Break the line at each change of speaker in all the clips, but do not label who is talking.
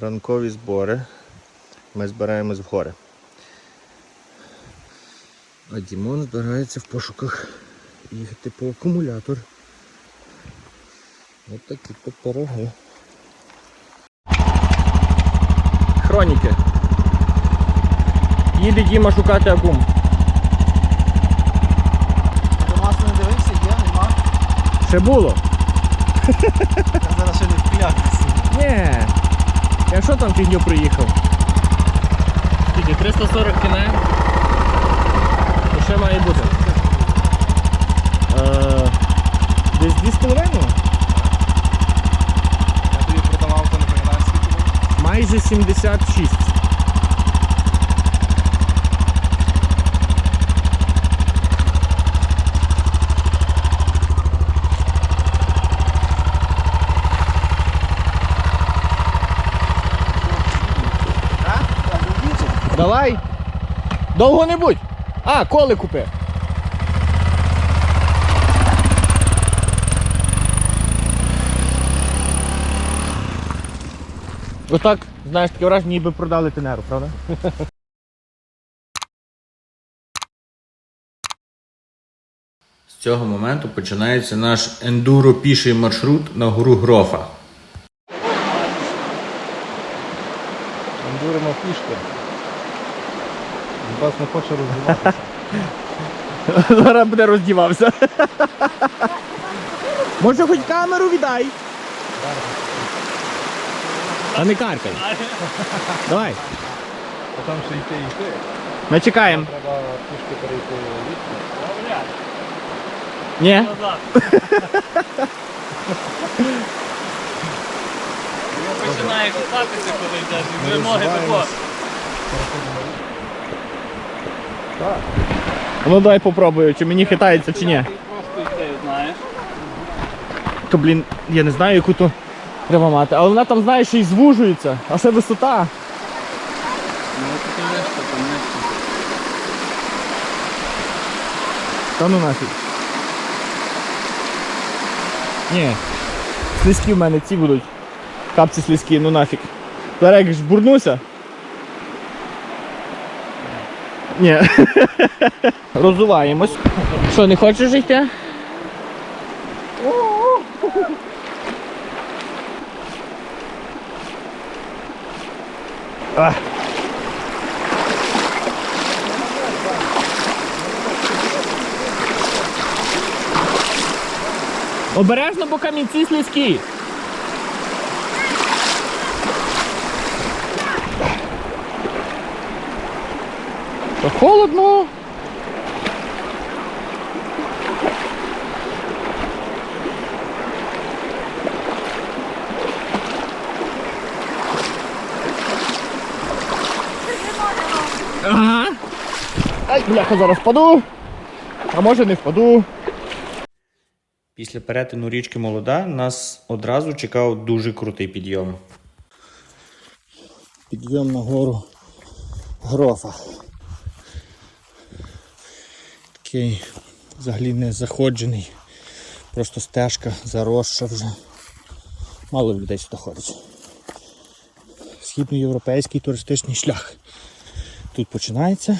ранкові збори. Ми збираємось в гори. А Дімон збирається в пошуках їхати по акумулятор. Ось такі то пироги. Хроніки. Їде Діма шукати акум.
До нас не дивився, є, нема.
Ще було?
Я зараз ще не вклятися.
Ні. Що там фігню приїхав? Скільки? 340 кіне? І ще має бути. Е, десь 2,5?
Я тобі продавав, то не пам'ятаю скільки було.
Майже 76. Давай. Довго не будь. А, коли купи. Отак, знаєш, таке враження, ніби продали тенеру, правда? З цього моменту починається наш ендуро піший маршрут на гору Грофа.
Ендуримо фішки. Бас не хоче розвиватися.
Зараз буде роздівався. Може хоч камеру віддай. А не каркай. Давай,
А там ще йти йти.
ми чекаємо.
Треба фішки перейти вікна.
Ні?
Починає купатися, коли йдеш, і вимоги тако.
Так.
Ну давай попробую, чи мені хитається, чи ні.
Просто йти, знаєш.
То, блін, я не знаю, яку то треба мати. Але вона там, знаєш, ще й звужується, а ще висота.
Ну, тут і там нижче.
Та ну нафіг. Ні. Слизькі в мене ці будуть. Капці слизькі, ну нафіг. Зараз як ж Ні. Розуваємось. Що, не хочеш? А. Обережно, бо камінці слизькі. Холодно. Ага. Ай, бляха, зараз впаду. А може не впаду. Після перетину річки Молода нас одразу чекав дуже крутий підйом.
Підйом на гору грофа.
Такий взагалі не заходжений. Просто стежка заросша вже. Мало людей сюди ходить. Східноєвропейський туристичний шлях. Тут починається.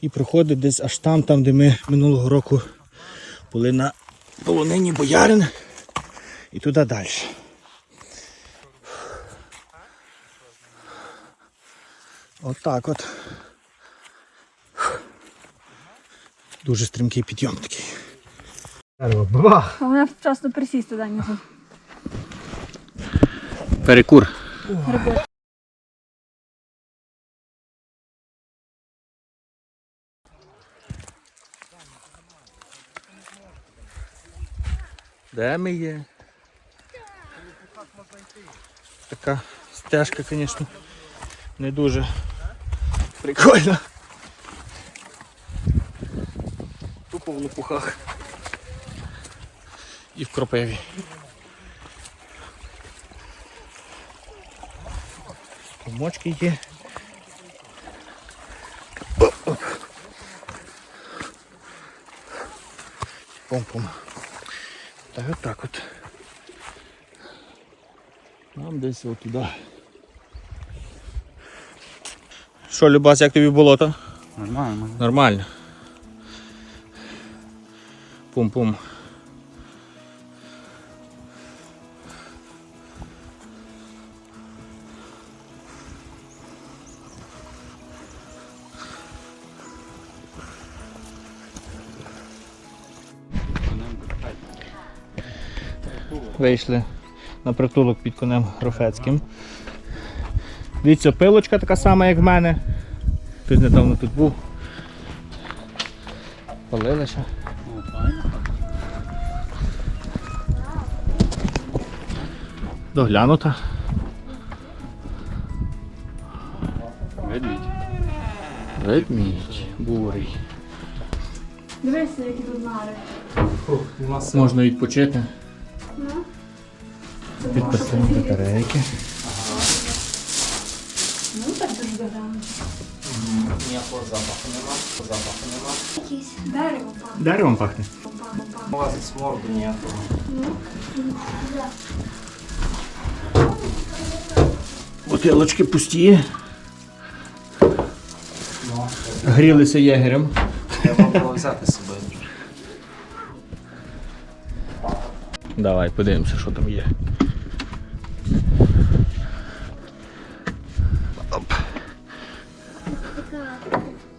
І проходить десь аж там, там, де ми минулого року були на полонині Боярин. І туди далі. Отак от. Дуже стрімкий підйом такий.
Бах!
А вона вчасно присісти нього.
Перекур. Де ми є? Така стежка, звісно, не дуже прикольна. В лопухах. І в кропиві. Помочки є. Пом-пом. Так отак от.
Там десь отуди.
Що, Любас, як тобі болото?
Нормально.
Нормально. Пум-пум. Вийшли на притулок під конем Грофецьким. Дивіться, пилочка така сама, як в мене. Хтось недавно тут був. Палилася. Доглянута.
Ведмідь.
Ведмідь, бурий.
Дивися, які тут нари.
Можна відпочити.
Бути
батарейки.
Ну так дуже доглянути.
Ніякого запаху нема, запаху нема.
Якісь дерево пахне.
Деревом пахне.
пахне, пахне.
Лазить сморду ніякого.
Бутилочки пусті. Грілися єгерем.
Треба було взяти з собою.
Давай подивимося, що там є.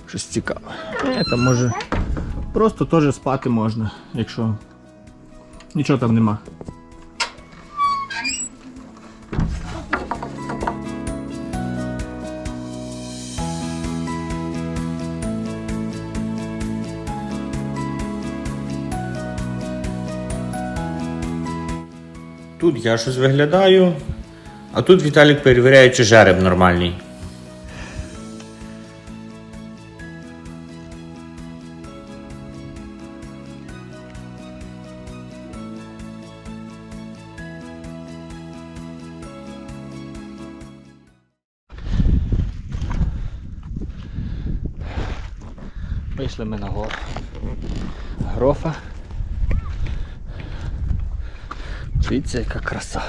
Щось цікаве. Там може. Просто теж спати можна, якщо нічого там нема. Тут я щось виглядаю, а тут Віталік перевіряє, чи жереб нормальний. Вийшли ми на гору. Грофа. Дивіться, яка краса.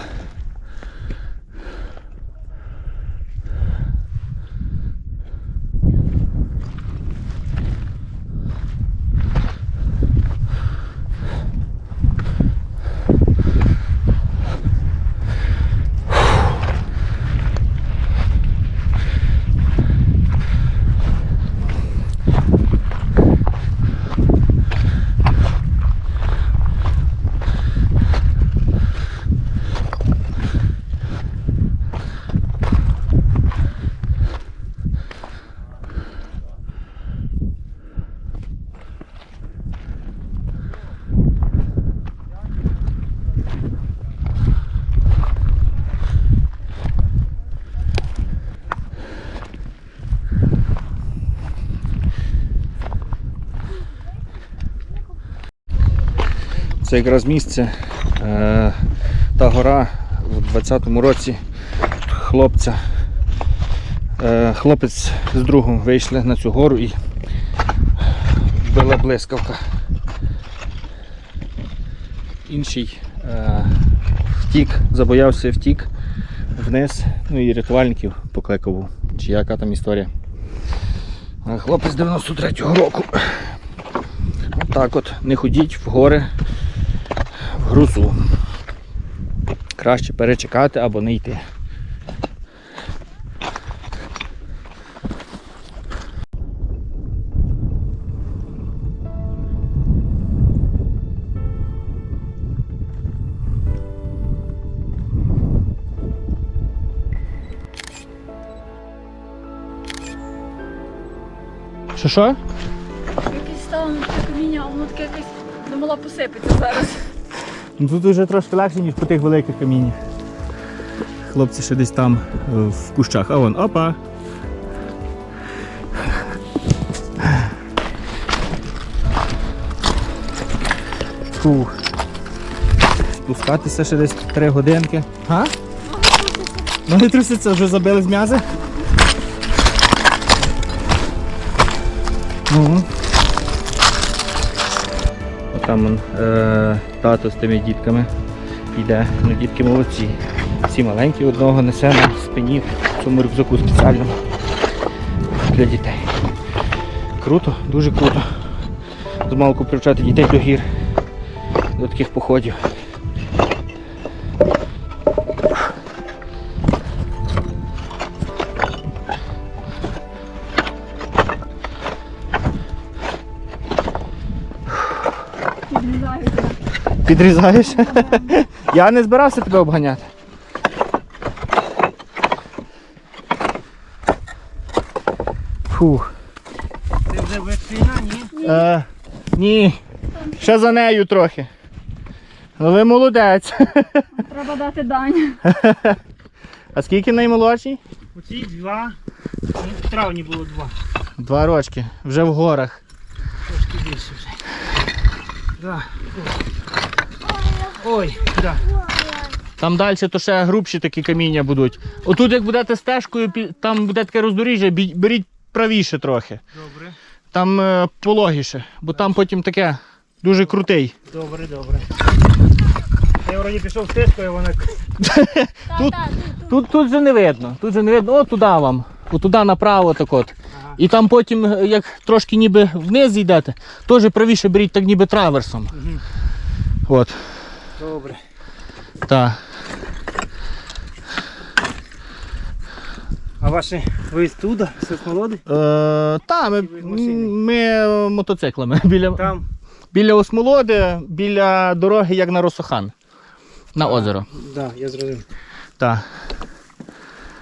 Це якраз місце, е, та гора у 20-му році хлопця. Е, хлопець з другом вийшли на цю гору і вбила блискавка. Інший е, втік, забоявся втік вниз, ну і рятувальників покликав, чи яка там історія. Хлопець 93-го року. Отак от, не ходіть в гори грузу. Краще перечекати або не йти. Що що?
Якесь стало таке каміння, а воно таке якесь думала посипеться зараз.
Ну, Тут вже трошки легше, ніж по тих великих каміннях. Хлопці ще десь там е, в кущах. А вон, опа. Фух. Спускатися ще десь 3 годинки. А? Ноги трусяться, вже забили з м'язи. Ну. Там е, тато з тими дітками йде. Ну, дітки молодці. Всі маленькі, одного несе на спині в цьому рюкзаку спеціальному для дітей. Круто, дуже круто. Змалку привчати дітей до гір, до таких походів. Підрізаєш? Я не збирався тебе обганяти. Фух.
Ти вже вершина, ні?
Е, ні. Ще за нею трохи. Ну ви молодець.
Треба дати дань.
А скільки наймолодший?
Оці два. Ну, В травні було два.
Два рочки. Вже в горах.
Трошки більше вже. Да. Ой, да.
Там далі то ще грубші такі каміння будуть. Отут, як будете стежкою, там буде таке роздоріжжя, беріть правіше трохи.
Добре,
Там е, пологіше, бо там потім таке дуже крутий.
добре, добре. Я вроді пішов стежкою, вона
Тут, тут, тут же не видно. Тут же не видно. О, туди вам. Отуди направо так от.
Ага.
І там потім, е, як трошки ніби вниз йдете, теж правіше беріть так ніби траверсом. От.
Добре.
Так.
А ваші ви туди, соцмолоди?
Е, та, ми, ми мотоциклами. Біля,
Там.
біля Осмолоди, біля дороги, як на Росохан. На озеро.
Да, я зрозумів.
Так.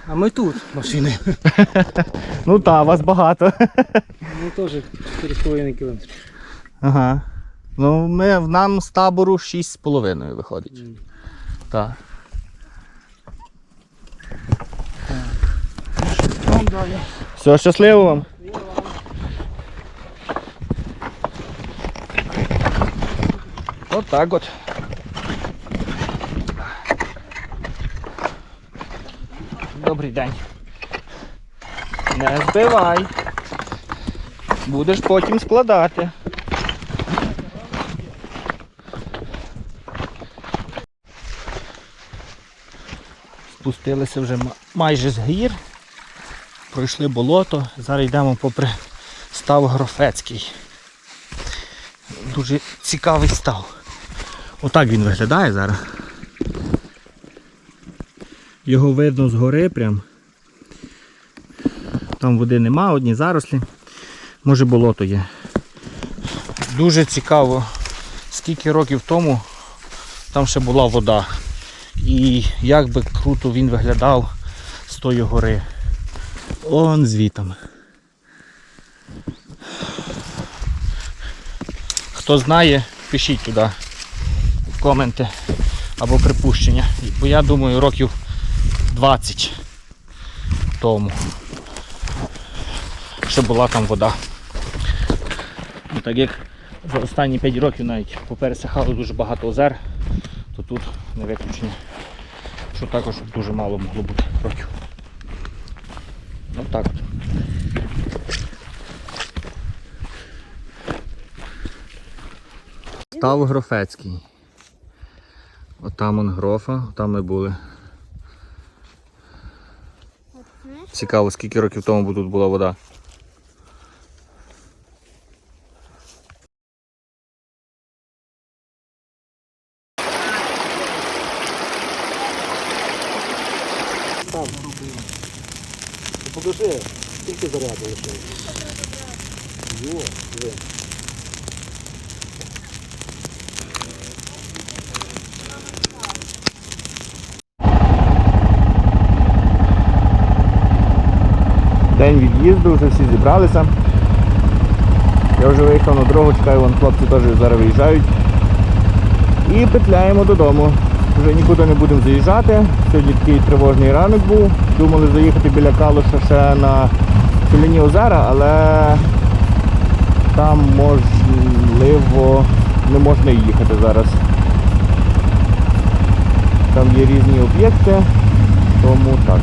А ми тут машини.
Ну так, вас багато.
Ми теж 4,5 кілометри.
Ага. Ну, ми, нам з табору 6,5 виходить. Так.
Там далі.
Все, щасливо вам. От так от. Добрий день. Не збивай. Будеш потім складати. Спустилися вже майже з гір пройшли болото. Зараз йдемо попри став Грофецький. Дуже цікавий став. Отак він виглядає зараз. Його видно згори прям. Там води нема, одні зарослі. Може болото є. Дуже цікаво, скільки років тому там ще була вода. І як би круто він виглядав з тої гори. Он звітом. Хто знає, пишіть туди в коменти або припущення. Бо я думаю, років 20 тому. Що була там вода. Ну, Так як за останні 5 років навіть попересихало дуже багато озер, то тут не виключення. Що також дуже мало могло бути років. Отак от. Став Грофецький. Отам он грофа, там ми були. Цікаво, скільки років тому тут була вода. День від'їзду, вже всі зібралися. Я вже виїхав на дорогу, чекаю, вон хлопці теж зараз виїжджають. І петляємо додому. Вже нікуди не будемо заїжджати. Сьогодні такий тривожний ранок був. Думали заїхати біля Калуша ще на Соляні озера, але там можливо не можна їхати зараз. Там є різні об'єкти, тому так.